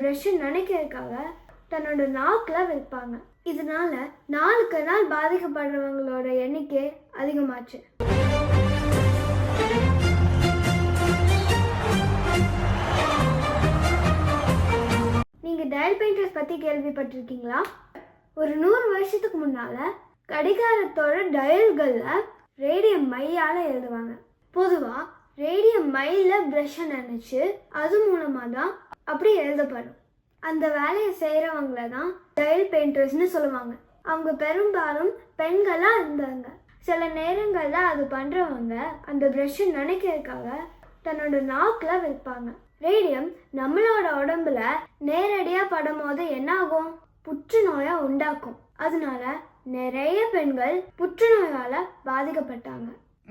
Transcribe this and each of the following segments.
ப்ரஷ்ஷை நினைக்கிறதுக்காக தன்னோட நாக்கில் வைப்பாங்க. இதனால நாளுக்கு நாள் பாதிக்கப்படுறவங்களோட எண்ணிக்கை அதிகமாச்சு. நீங்கள் டயல் பெயிண்டர்ஸ் பற்றி கேள்விப்பட்டிருக்கீங்களா? ஒரு நூறு வருஷத்துக்கு முன்னால் கடிகாரத்தோட டயல்களில் ரேடியம் மையால் எழுதுவாங்க. பொதுவாக ரேடியம் மைல ப்ரஷ்ஷை நினச்சி அது மூலமாக தான் அப்படி எழுதப்படும். அந்த வேலையை செய்கிறவங்கள தான் டைல் பெயிண்டர்ஸ்னு சொல்லுவாங்க. அவங்க பெரும்பாலும் பெண்களாக இருந்தாங்க. சில நேரங்களில் அது பண்ணுறவங்க அந்த ப்ரஷ்ஷை நினைக்கிறதுக்காக தன்னோட நாக்கில் வைப்பாங்க. ரேடியம் நம்மளோட உடம்புல நேரடியாக படும்போது என்ன ஆகும் புற்றுநோயை உண்டாக்கும். அதனால நிறைய பெண்கள் புற்றுநோயால் பாதிக்கப்பட்டாங்க.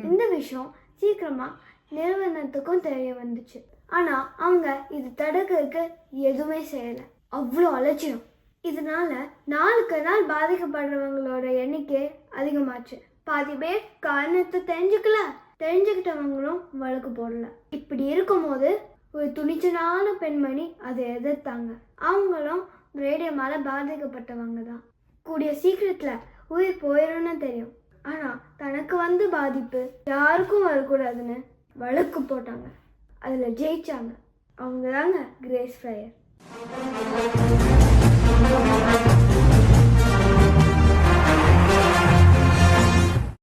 இந்த விஷயம் சீக்கிரமாக நிறுவனத்துக்கும் தெரிய வந்துச்சு. ஆனால் அவங்க இது தடுக்கிறதுக்கு எதுவுமே செய்யலை. அவ்வளோ அலட்சியம். இதனால நாளுக்கு நாள் பாதிக்கப்படுறவங்களோட எண்ணிக்கை அதிகமாச்சு. பாதி பேர் காரணத்தை தெரிஞ்சுக்கல. தெரிஞ்சுக்கிட்டவங்களும் வழக்கு போடல. இப்படி இருக்கும்போது ஒரு துணிச்சலான பெண்மணி அதை எதிர்த்தாங்க. அவங்களும் ரேடியோமால பாதிக்கப்பட்டவங்க தான். கூடிய சீக்கிரத்துல உயிர் போயிடும்னு தெரியும். ஆனா தனக்கு வந்து பாதிப்பு யாருக்கும் வரக்கூடாதுன்னு வழக்கு போட்டாங்க. அதில் ஜெயித்தாங்க அவங்க தாங்க கிரேஸ் ஃப்ரையர்